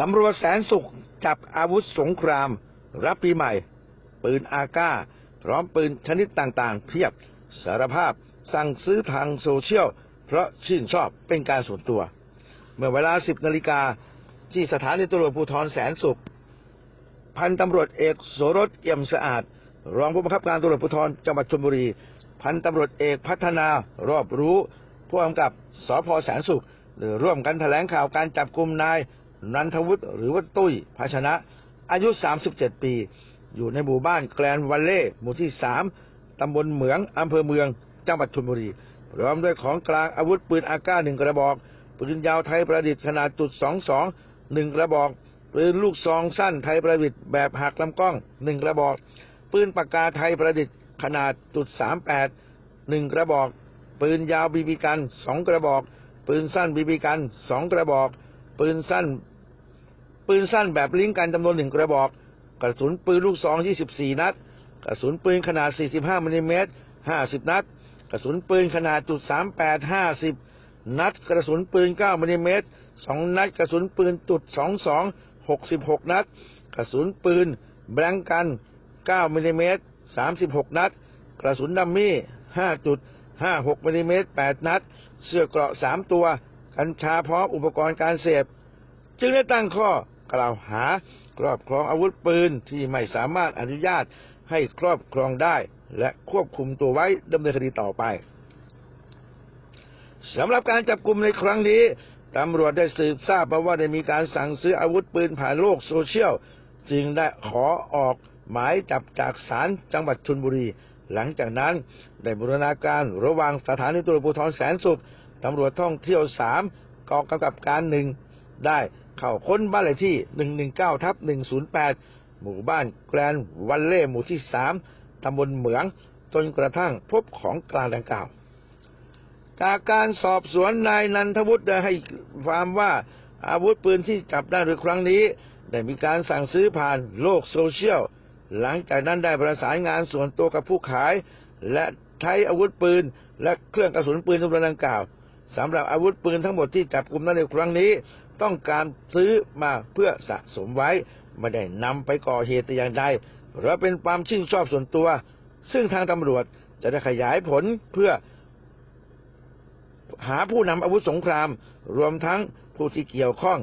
ตำรวจแสนสุขจับอาวุธสงคราม รับปีใหม่ ปืนอาก้า พร้อมปืนชนิดต่างๆ เพียบสารภาพสั่งซื้อทางโซเชียล เพราะชื่นชอบเป็นการส่วนตัว เมื่อเวลา 10นาฬิกาที่สถานีตำรวจภูธรแสนสุข พันตำรวจเอกโสรสเอี่ยมสะอาด รองผู้บังคับการตำรวจภูธรจังหวัดชลบุรี พันตำรวจเอกพัฒนารอบรู้ผู้กำกับสพแสนสุขร่วมกันแถลงข่าวการจับกลุ่มนาย นันทวุฒิหรือว่าตุ้ยภาชนะ อายุ 37 ปี อยู่ในหมู่บ้านแกลนวัลเล่หมู่ที่ 3 ตำบลเหมือง อำเภอเมือง จังหวัดชลบุรี พร้อมด้วยของกลางอาวุธปืนอาก้าหนึ่งกระบอก ปืนยาวไทยประดิษฐ์ขนาดจุด22หนึ่งกระบอก ปืนลูกซองสั้นไทยประดิษฐ์แบบหักลำกล้องหนึ่งกระบอก ปืนปากกาไทยประดิษฐ์ขนาดจุด38หนึ่งกระบอก ปืนยาวบีบีกันสองกระบอก ปืนสั้นบีบีกันสองกระบอก ปืนสั้น ปืนสั้นแบบลิงก์กันจำนวนหนึ่งกระบอก กระสุนปืนลูกซอง 24 นัด กระสุนปืนขนาด 45มิลลิเมตร 50 นัด กระสุนปืนขนาดจุด38 50 นัด กระสุนปืน 9มิลลิเมตร 2 นัด กระสุนปืนจุด22 66 นัด กระสุนปืนแบงก์กัน 9มิลลิเมตร 36 นัด กระสุนดัมมี่ 5.56มิลลิเมตร 8 นัด เสื้อเกราะ 3 ตัว กัญชาพร้อมอุปกรณ์การเสพ จึงได้ตั้งข้อ กล่าวหา ครอบครองอาวุธปืนที่ไม่สามารถอนุญาตให้ครอบครองได้ และควบคุมตัวไว้ดำเนินคดีต่อไปสำหรับการจับกลุ่มในครั้งนี้ตำรวจได้สืบทราบมาว่าได้มีการสั่งซื้ออาวุธปืนผ่านโลกโซเชียล จึงได้ขอออกหมายจับจากศาลจังหวัดชลบุรี หลังจากนั้นได้บูรณาการระหว่างสถานีตำรวจภูธรแสนสุขตำรวจท่องเที่ยวสามกองกำกับการหนึ่งได้ เข้าค้นบ้านเลขที่ 119ทับ108 หมู่บ้านแกรนวันเล่หมู่ที่ 3ตำบลเหมือง จนกระทั่งพบของกลางดังกล่าวจากการสอบสวนนายนันทวุฒิได้ให้ความว่าอาวุธปืนที่จับได้ในครั้งนี้ ได้มีการสั่งซื้อผ่านโลกโซเชียล หลังจากนั้นได้ประสานงานส่วนตัวกับผู้ขาย และใช้อาวุธปืน และเครื่องกระสุนปืนจำนวนดังกล่าวสำหรับอาวุธปืนทั้งหมดที่จับกลุ่มนั้นในครั้งนี้ ต้องการซื้อมาเพื่อสะสมไว้ ไม่ได้นำไปก่อเหตุแต่อย่างใดเพราะเป็นความชื่นชอบส่วนตัว ซึ่งทางตำรวจจะได้ขยายผลเพื่อ หาผู้นำอาวุธสงคราม รวมทั้งผู้ที่เกี่ยวข้อง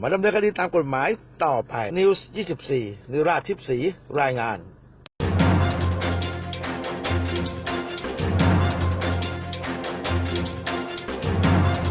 มาดำเนินคดีตามกฎหมายต่อไป News 24นิราชทิพย์ศรีรายงาน